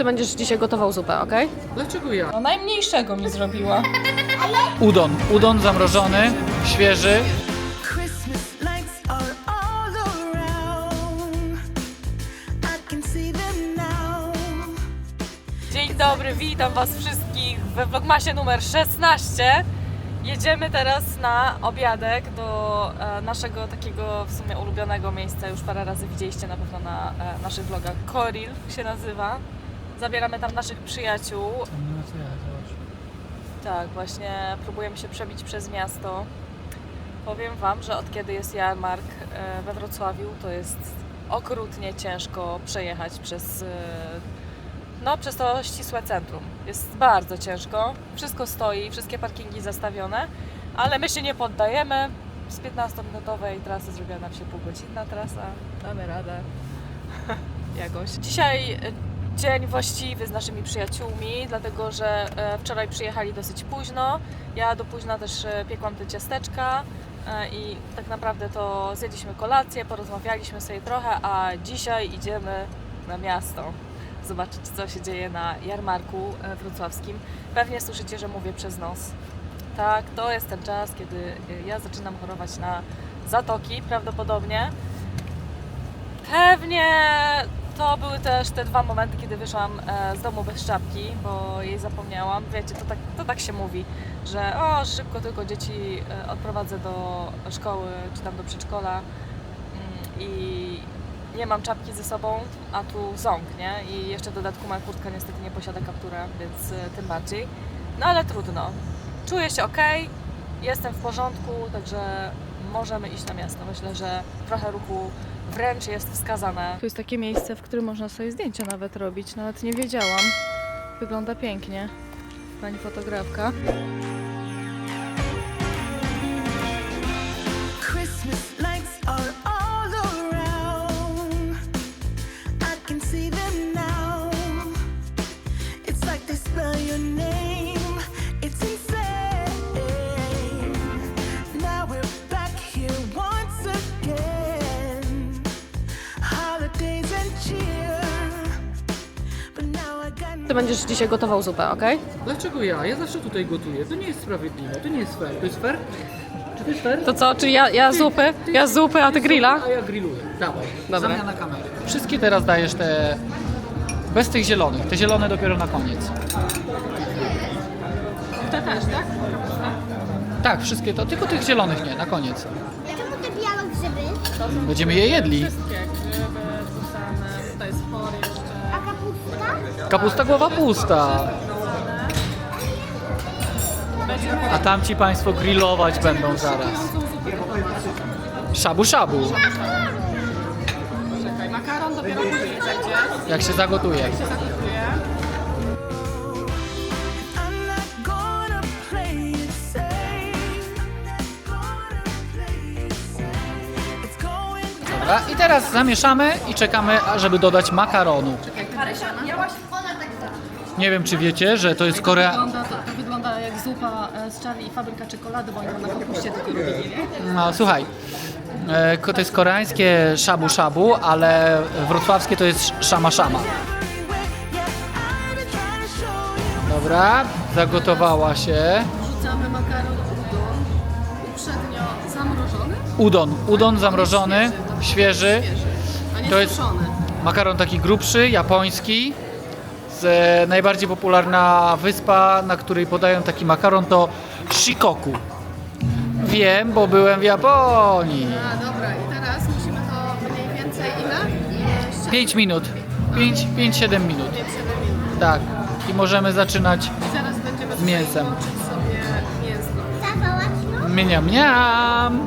Ty będziesz dzisiaj gotował zupę, ok? Dlaczego ja? No najmniejszego mi zrobiła. Udon. Udon zamrożony, świeży. Christmas lights are all around. I can see them now. Dzień dobry, witam Was wszystkich we Vlogmasie numer 16. Jedziemy teraz na obiadek do e, naszego takiego w sumie ulubionego miejsca. Już parę razy widzieliście na pewno na e, naszych vlogach. Koril się nazywa. Zabieramy tam naszych przyjaciół. Tak, właśnie próbujemy się przebić przez miasto. Powiem Wam, że od kiedy jest jarmark e, we Wrocławiu, to jest okrutnie ciężko przejechać przez, e, no, przez to ścisłe centrum. Jest bardzo ciężko. Wszystko stoi, wszystkie parkingi zastawione, ale my się nie poddajemy. Z 15-minutowej trasy zrobiła nam się półgodzinna trasa. Damy radę jakoś. Dzisiaj e, dzień właściwy z naszymi przyjaciółmi, dlatego że e, wczoraj przyjechali dosyć późno. Ja do późna też e, piekłam te ciasteczka e, i tak naprawdę to zjedliśmy kolację, porozmawialiśmy sobie trochę, a dzisiaj idziemy na miasto. Zobaczyć, co się dzieje na jarmarku wrocławskim. Pewnie słyszycie, że mówię przez nos. Tak, to jest ten czas, kiedy ja zaczynam chorować na zatoki prawdopodobnie. Pewnie to były też te dwa momenty, kiedy wyszłam e, z domu bez czapki, bo jej zapomniałam. Wiecie, to tak, to tak się mówi, że o, szybko tylko dzieci e, odprowadzę do szkoły czy tam do przedszkola mm, i nie mam czapki ze sobą, a tu ząg, nie? I jeszcze w dodatku moja kurtka niestety nie posiada kaptura, więc e, tym bardziej. No ale trudno. Czuję się ok, jestem w porządku, także możemy iść na miasto. Myślę, że trochę ruchu wręcz jest wskazane. Tu jest takie miejsce, w którym można sobie zdjęcia nawet robić. Nawet nie wiedziałam. Wygląda pięknie. Pani fotografka. Będziesz dzisiaj gotował zupę, ok? Dlaczego ja? Ja zawsze tutaj gotuję. To nie jest sprawiedliwe, to nie jest fair. To jest fair? Czy to jest fair? To co, czy ja, ja zupy? Ja zupy, a ty grilla? A ja grilluję. Dawaj. Dobra. Zamiana kamery. Wszystkie teraz dajesz te... Bez tych zielonych. Te zielone dopiero na koniec. Te też, tak? Tak, wszystkie to. Tylko tych zielonych nie, na koniec. Czemu te białe grzyby? Będziemy je jedli. Wszystkie grzyby, kapusta? Głowa pusta. A tamci państwo grillować będą zaraz. Szabu szabu. Czekaj, makaron dopiero będzie. Jak się zagotuje. i teraz zamieszamy i czekamy, żeby dodać makaronu. Nie wiem, czy wiecie, że to jest Korea... Wygląda, to, to wygląda jak zupa e, z Charlie i fabryka czekolady, bo oni ją na kapuście tylko robili, nie? No słuchaj, e, ko- to jest koreańskie shabu shabu, ale wrocławskie to jest show you. Dobra, zagotowała się. Wrzucamy makaron udon, uprzednio zamrożony, Udon, udon zamrożony, świeży. a nie To jest- suszony. Makaron taki grubszy, japoński. E, najbardziej popularna wyspa, na której podają taki makaron to Shikoku. Wiem, bo byłem w Japonii. A dobra, i teraz musimy to mniej więcej ile? 5 minut. 5-7 minut. 5-7 minut. Tak. I możemy zaczynać Z mięsem. no? Miam, miam.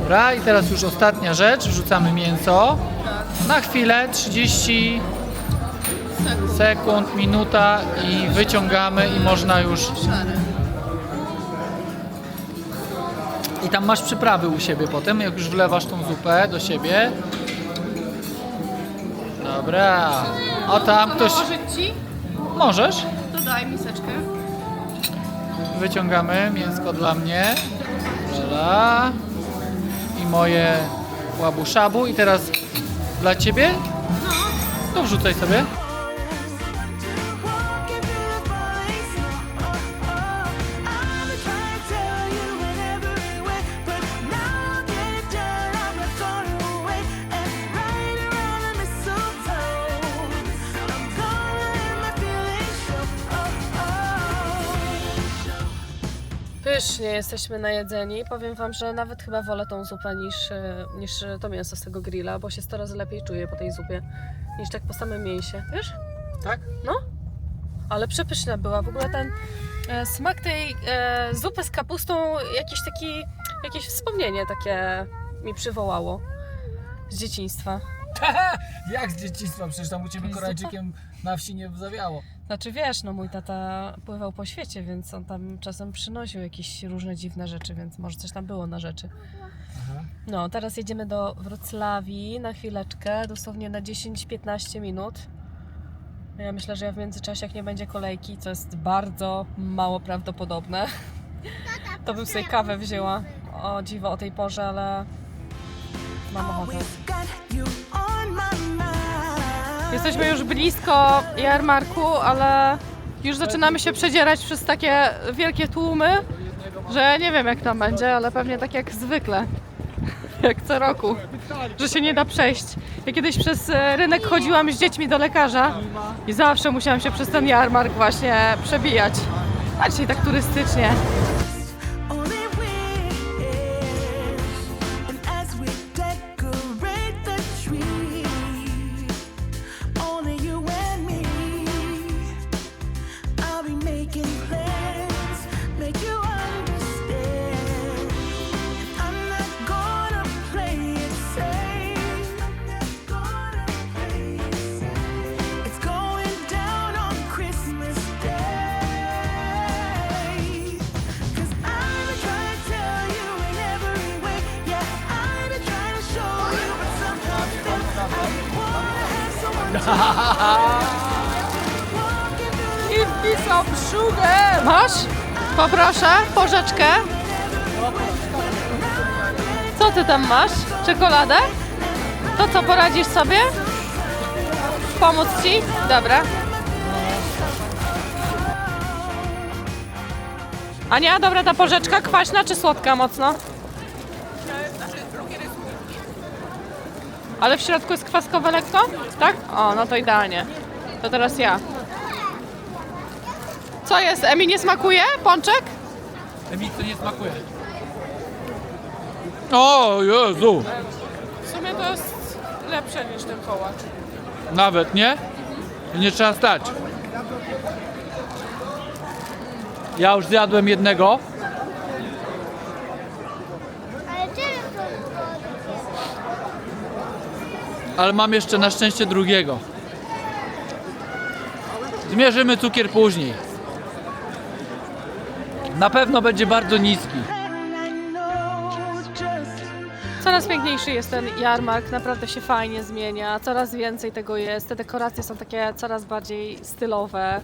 Dobra, i teraz już ostatnia rzecz. Wrzucamy mięso. Na chwilę, 30 Sekund. minuta i wyciągamy i można już... I tam masz przyprawy u siebie potem, jak już wlewasz tą zupę do siebie. Dobra. O tam ktoś... Ci? Możesz. To daj miseczkę. Wyciągamy mięsko dla mnie. Dobra. I moje łabu szabu. I teraz dla ciebie? To wrzucaj sobie. Pysznie jesteśmy najedzeni. Powiem Wam, że nawet chyba wolę tą zupę niż, e, niż to mięso z tego grilla, bo się 100 razy lepiej czuję po tej zupie niż tak po samym mięsie. Wiesz? Tak? No. Ale przepyszna była. W ogóle ten e, smak tej e, zupy z kapustą, jakiś taki, jakieś wspomnienie takie mi przywołało z dzieciństwa. Jak z dzieciństwa? Przecież tam u Ciebie Koreańczykiem na wsi nie zawiało. Znaczy wiesz, no mój tata pływał po świecie, więc on tam czasem przynosił jakieś różne dziwne rzeczy, więc może coś tam było na rzeczy. Aha. No, teraz jedziemy do Wrocławii na chwileczkę, dosłownie na 10-15 minut. Ja myślę, że w międzyczasie, jak nie będzie kolejki, co jest bardzo mało prawdopodobne, to bym sobie kawę wzięła. O dziwo o tej porze, ale mam ochotę. Jesteśmy już blisko jarmarku, ale już zaczynamy się przedzierać przez takie wielkie tłumy, że nie wiem jak tam będzie, ale pewnie tak jak zwykle. Jak co roku, że się nie da przejść. Ja kiedyś przez e, rynek chodziłam z dziećmi do lekarza i zawsze musiałam się przez ten jarmark właśnie przebijać. A dzisiaj tak turystycznie. Walking through the Masz? Poproszę, porzeczkę. Co ty tam masz? Czekoladę? To co, poradzisz sobie? Pomóc ci? Dobra. Ania, dobra ta porzeczka, kwaśna czy słodka mocno? Ale w środku jest kwaskowe lekko? Tak? O, no to idealnie. To teraz ja. Co jest? Emi nie smakuje? Pączek? Mi to nie smakuje. O Jezu! W sumie to jest lepsze niż ten kołacz. Nawet, nie? Nie trzeba stać. Ja już zjadłem jednego. Ale tyle to ale mam jeszcze na szczęście drugiego. Zmierzymy cukier później. Na pewno będzie bardzo niski. Coraz piękniejszy jest ten jarmark, naprawdę się fajnie zmienia, coraz więcej tego jest. Te dekoracje są takie coraz bardziej stylowe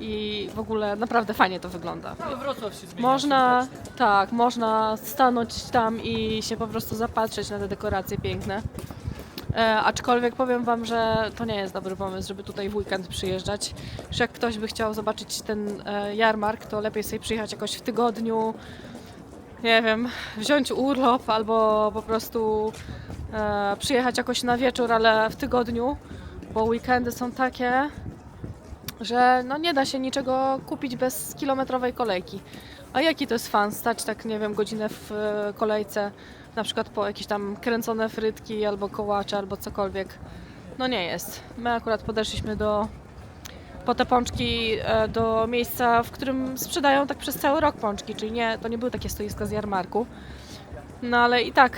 i w ogóle naprawdę fajnie to wygląda. Można, tak, można stanąć tam i się po prostu zapatrzeć na te dekoracje piękne. E, aczkolwiek powiem Wam, że to nie jest dobry pomysł, żeby tutaj w weekend przyjeżdżać. Że jak ktoś by chciał zobaczyć ten e, jarmark, to lepiej sobie przyjechać jakoś w tygodniu, nie wiem, wziąć urlop albo po prostu e, przyjechać jakoś na wieczór, ale w tygodniu, bo weekendy są takie, że no nie da się niczego kupić bez kilometrowej kolejki. A jaki to jest fan stać tak, nie wiem, godzinę w e, kolejce, na przykład po jakieś tam kręcone frytki albo kołacze albo cokolwiek. No nie jest. My akurat podeszliśmy do po te pączki e, do miejsca, w którym sprzedają tak przez cały rok pączki, czyli nie, to nie były takie stoiska z jarmarku. No ale i tak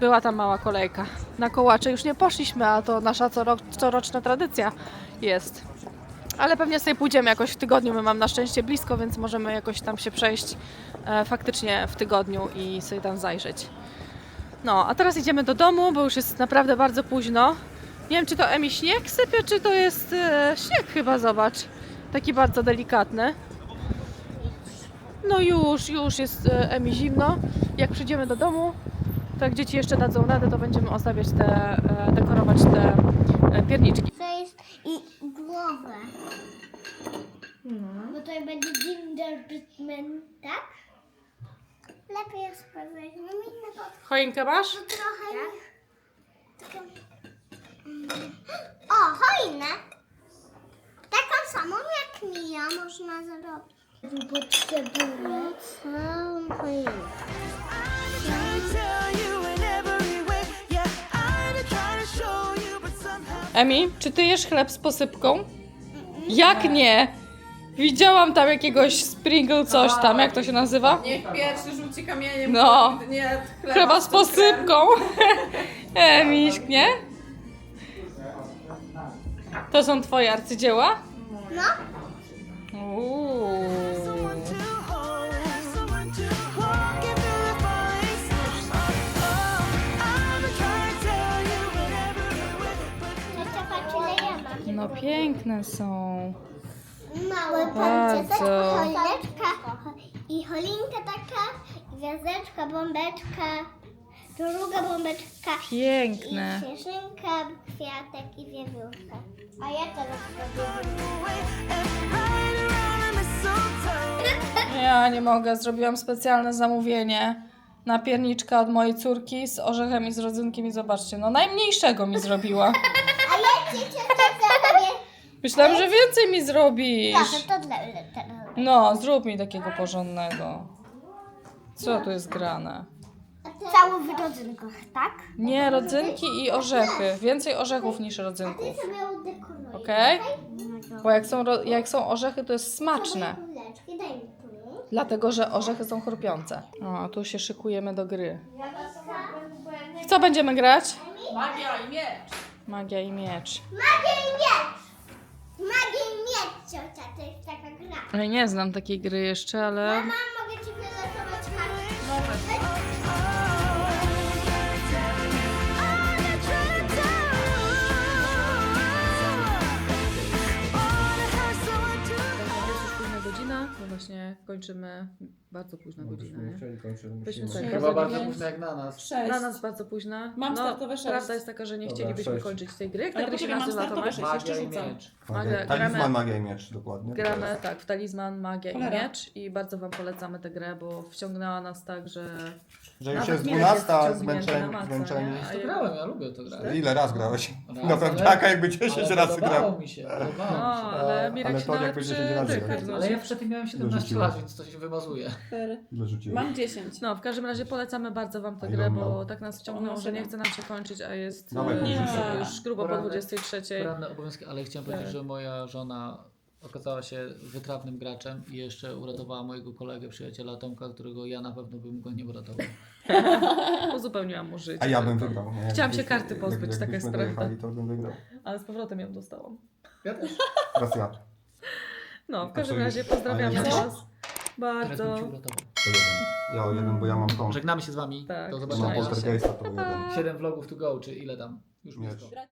była tam mała kolejka. Na kołacze już nie poszliśmy, a to nasza coro- coroczna tradycja jest. Ale pewnie sobie pójdziemy jakoś w tygodniu. My mam na szczęście blisko, więc możemy jakoś tam się przejść e, faktycznie w tygodniu i sobie tam zajrzeć. No, a teraz idziemy do domu, bo już jest naprawdę bardzo późno. Nie wiem, czy to Emi śnieg sypie, czy to jest e, śnieg chyba, zobacz. Taki bardzo delikatny. No już, już jest e, Emi zimno. Jak przyjdziemy do domu, to jak dzieci jeszcze dadzą radę, to będziemy ozdabiać te, e, dekorować te e, pierniczki. To i głowę. Bo to będzie gingerbread tak? Lepiej jest powiedzieć. Mam inne pod... Choinkę masz? Trochę... Taką... O, choinę. Taką samą jak Mija można zrobić. Potrzebuję całą choinkę. Emi, czy ty jesz chleb z posypką? Jak nie? Widziałam tam jakiegoś sprinkle coś tam, jak to się nazywa? Niech pierwszy rzuci kamieniem, No. kto nie chleba, Chleba z cukrem. posypką. Emiś, nie? To są twoje arcydzieła? No. Uuu. No piękne są. Małe Bardzo. choineczka i cholinka taka, i gwiazdeczka, bombeczka, druga bombeczka, Piękne. i śnieżynka, kwiatek i wiewiórka. A ja teraz robię. Ja nie mogę, zrobiłam specjalne zamówienie na pierniczka od mojej córki z orzechem i z rodzynkiem i zobaczcie, no najmniejszego mi zrobiła. A ja ci cię zrobię. Myślałam, że więcej mi zrobisz. Proszę, to dla teraz. No, zrób mi takiego porządnego. Co tu jest grane? Cały w rodzynkach, tak? Nie, rodzynki i orzechy. Więcej orzechów niż rodzynków. sobie udekoruję. Okej? Bo jak są, ro- jak są orzechy, to jest smaczne. Kuleczki, daj mi tu. Dlatego, że orzechy są chrupiące. O, a tu się szykujemy do gry. W co będziemy grać? Magia i miecz. Magia i miecz. Magię i miecz! Magię i miecz, ciocia, to jest taka gra. Ja nie znam takiej gry jeszcze, ale... Mama, kończymy. Bardzo późna godzina, nie? Byśmy tak Chyba bardzo późno jak na nas. Sześć. Dla nas bardzo późna. Mam no, startowe sześć. Prawda jest taka, że nie Dobra, chcielibyśmy sześć. kończyć tej gry. Jak ta Ale gry się poczekaj, mam nazywa, startowe Tomek? sześć. jeszcze Magia i rzucam. miecz. Magia, Talizman, gramy, magia i miecz, dokładnie. gramy tak, w talizman, magia i Cholera. miecz i bardzo wam polecamy tę grę, bo wciągnęła nas tak, że... Że już Nawet jest Mirek 12, wciągnięty zmęczeni. na maksa, zmęczeni. nie? A To ja- grałem, ja lubię to grać. Ile raz grałeś? Raz, No pewnie ale- taka jakby 10 ale razy podobało grał. mi się, No, podobało mi się. ale Mirek ale się to jakby przy 10 razy znosił. Ale ja wtedy miałem 17 Dorzuciłem. lat, więc to się wymazuje. Cztery. Ile rzuciłeś? Mam dziesięć. No, w każdym razie polecamy bardzo wam tę A ile grę, on bo miał? tak nas wciągnęło, że nie chce nam się kończyć, a jest Dawaj, e, już grubo po Poranek. 23. Poranne obowiązki, ale chciałem powiedzieć, Tak. że moja żona okazała się wytrawnym graczem i jeszcze uratowała mojego kolegę, przyjaciela Tomka, którego ja na pewno bym go nie uratował. Uzupełniłam mu życie. A ja bym wygrał. Nie? Chciałam się karty jak- pozbyć, taka jakbyśmy jest prawda. dojechali, to bym wygrał. Ale z powrotem ją dostałam. Ja też. Teraz ja. No, w każdym razie już? pozdrawiamy A ja- was Teraz bardzo. bym cię uratował. To jeden. Ja o jeden, bo ja mam tą. Żegnamy się z wami. Tak. Do mam zobaczenia. poltergeista, to jeden. 7 vlogów to go, czy ile tam? Już blisko.